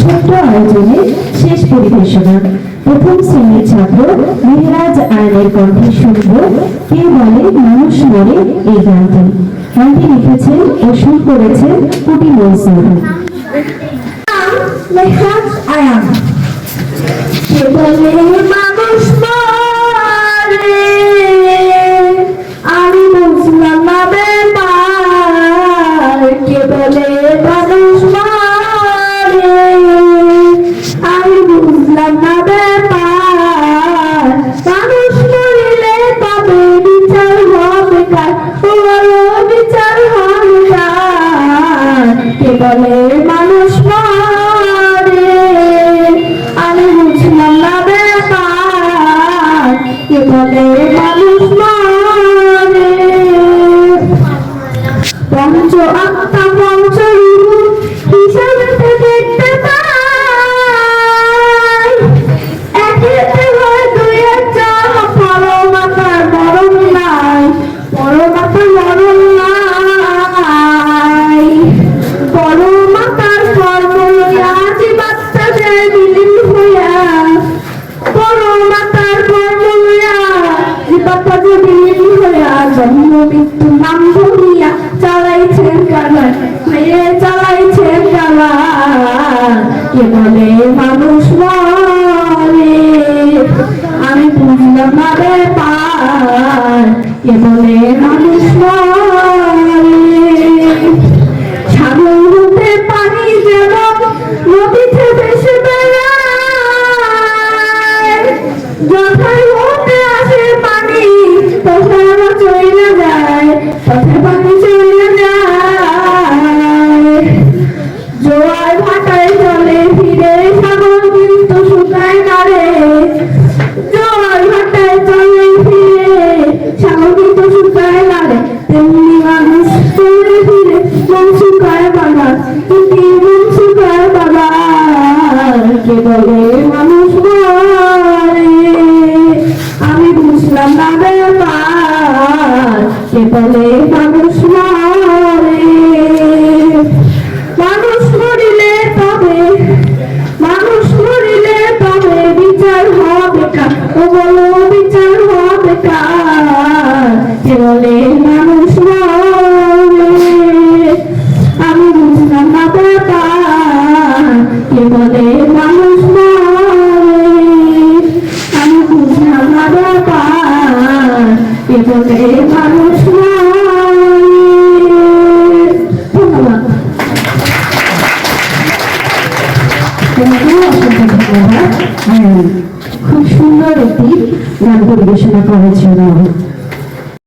ছোট্ট আয়োজনে শেষ পরিবেশনা। প্রথম শ্রেণির ছাত্র মেহরাজ আয়নের কণ্ঠে শুনব, কে বলে মানুষ মরে এই গানটি। গানটি লিখেছেন ও সুর করেছেন কুটি মনসুর। মেহরাজ আয়ান। কে বলে বলে মানুষ মরে আমি বুঝলাম না ব্যাপার কে বলে মানুষ মারে পঞ্চ আত্মা বিলীন হইয়া জন্ম মৃত্যু নাম ধরিয়া চালাইছেন কালার মেয়ে চালাইছেন কালার কে কে বলে মানুষ আমি বুঝলাম না ব্যাপার কে বলে মানুষ মরে মানুষ বিচার হবে কার? ও বিচার হবে কে বলে মানুষ আমি বুঝলাম না ব্যাপার কে বলে মানুষ ধন্যবাদ। খুব সুন্দর একটি গান পরিবেশনা করার জন্য